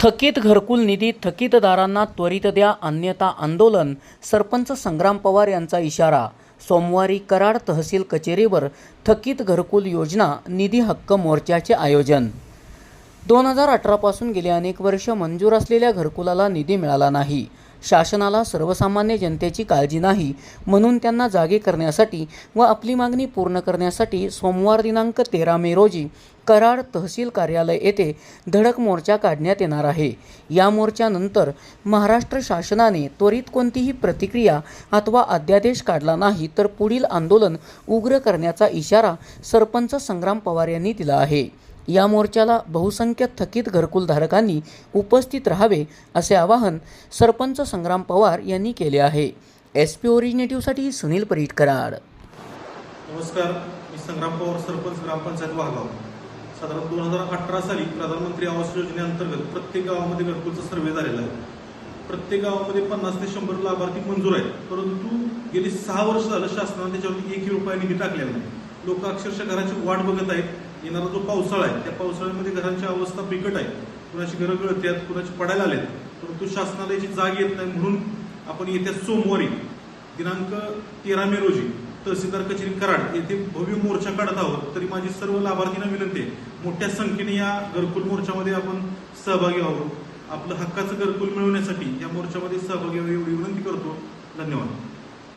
थकीत घरकुल निधी थकीतदारांना त्वरित द्या अन्यथा आंदोलन सरपंच संग्राम पवार यांचा इशारा. सोमवारी कराड तहसील कचेरीवर थकीत घरकुल योजना निधी हक्क मोर्चाचे आयोजन. दोन हजार अठरापासून गेली अनेक वर्ष मंजूर असलेल्या घरकुलाला निधी मिळाला नाही. शासनाला सर्वसामान्य जनतेची काळजी नाही म्हणून त्यांना जागे करण्यासाठी व आपली मागणी पूर्ण करण्यासाठी सोमवार दिनांक तेरा मे रोजी कराड तहसील कार्यालय येथे धडक मोर्चा काढण्यात येणार आहे. या मोर्चानंतर महाराष्ट्र शासनाने त्वरित कोणतीही प्रतिक्रिया अथवा अध्यादेश काढला नाही तर पुढील आंदोलन उग्र करण्याचा इशारा सरपंच संग्राम पवार यांनी दिला आहे. या मोर्चाला बहुसंख्य थकीत घरकुलधारकांनी उपस्थित राहावे असे आवाहन सरपंच संग्राम पवार यांनी केले आहे. एस पी ओरिजिनेटिव्हसाठी सुनील परीट कराड. नमस्कार मी संग्राम पवार सरपंच ग्रामपंचायत वाघगाव साधारण दोन हजार अठरा साली प्रधानमंत्री आवास योजनेअंतर्गत प्रत्येक गावामध्ये घरकुलचा सर्वे झालेला आहे. प्रत्येक गावामध्ये पन्नास ते शंभर लाभार्थी मंजूर आहेत. परंतु गेली सहा वर्ष झालं शासनाने त्याच्यावरती एकही रुपया निधी टाकलेला नाही. लोक अक्षरशः घराची वाट बघत आहेत. येणारा जो पावसाळा आहे त्या पावसाळ्यामध्ये घरांची अवस्था बिकट आहे. कुणाची घरं गळतात कुणाची पडायला आलेत. परंतु शासनाला याची जाग येत नाही म्हणून आपण येत्या सोमवारी दिनांक तेरा मे रोजी तहसीलदार कचेरी कराड येथे भव्य मोर्चा काढत आहोत. तरी माझी सर्व लाभार्थींना विनंती आहे मोठ्या संख्येने या घरकुल मोर्चामध्ये आपण सहभागी आहोत. आपलं हक्काचं घरकुल मिळवण्यासाठी या मोर्चामध्ये सहभागी एवढी विनंती करतो. धन्यवाद.